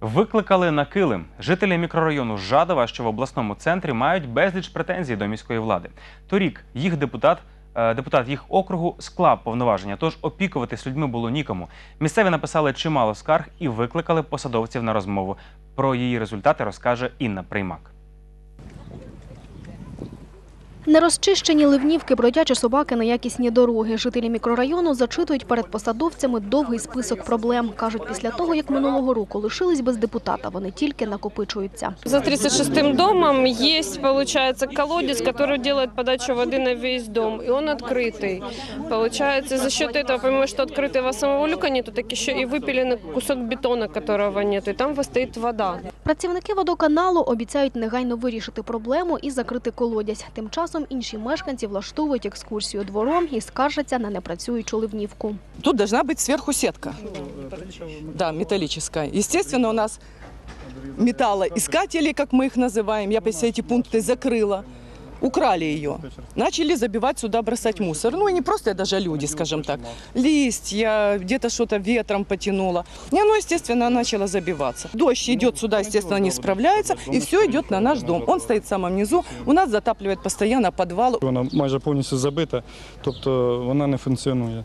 Викликали на килим. Жителі мікрорайону Жадова, що в обласному центрі, мають безліч претензій до міської влади. Торік їх депутат, е, депутат їх округу склав повноваження, тож опікуватись людьми було нікому. Місцеві написали чимало скарг і викликали посадовців на розмову. Про її результати розкаже Інна Приймак. Нерозчищені ливнівки, бродячі собаки, неякісні дороги. Жителі мікрорайону зачитують перед посадовцями довгий список проблем. Кажуть, після того, як минулого року лишились без депутата, вони тільки накопичуються. За 36-м домом есть, получается, колодец, который делает подачу воды на весь дом, и он открытый. Получается, за счет этого, помимо что открытого самого люка нету, так еще и выпиленный кусок бетона, которого нет, и там стоит вода. Працівники водоканалу обіцяють негайно вирішити проблему і закрити колодязь. Тим часом інші мешканці влаштовують екскурсію двором і скаржаться на непрацюючу ливнівку. Тут должна быть сверху сетка. Да, металлическая. Естественно, у нас металлоискатели, как мы их называем, я все эти пункты закрыла. Украли ее. Начали забивать сюда, бросать мусор. Ну и не просто даже люди, скажем так. Листья, где-то что-то ветром потянуло. И оно, естественно, начало забиваться. Дождь идет сюда, естественно, не справляется. И все идет на наш дом. Он стоит в самом низу. У нас затапливает постоянно подвал. Вона майже повністю забита, тобто вона не функціонує.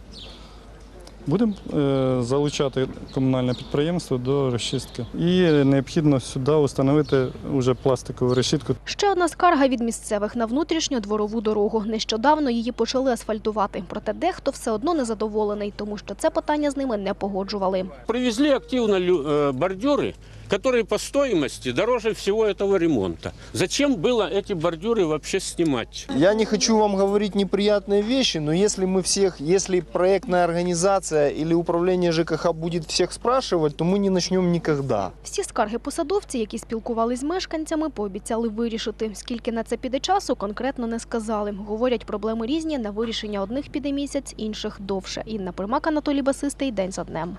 Будемо е, залучати комунальне підприємство до розчистки. І необхідно сюди встановити вже пластикову решітку. Ще одна скарга від місцевих на внутрішню дворову дорогу. Нещодавно її почали асфальтувати. Проте дехто все одно незадоволений, тому що це питання з ними не погоджували. Привезли активно э, бордюры, которые по стоимости дороже всего этого ремонта. Зачем было эти бордюры вообще снимать? Я не хочу вам говорить неприятные вещи, но если мы всех, если проектная организация или управление ЖКХ будет всех спрашивать, то мы не начнем никогда. Всі скарги посадовці, які спілкувались з мешканцями, пообіцяли вирішити. Скільки на це піде часу, конкретно не сказали. Говорять, проблеми різні, на вирішення одних піде місяць, інших довше. Інна Примак, Анатолій Басистий, День за днем.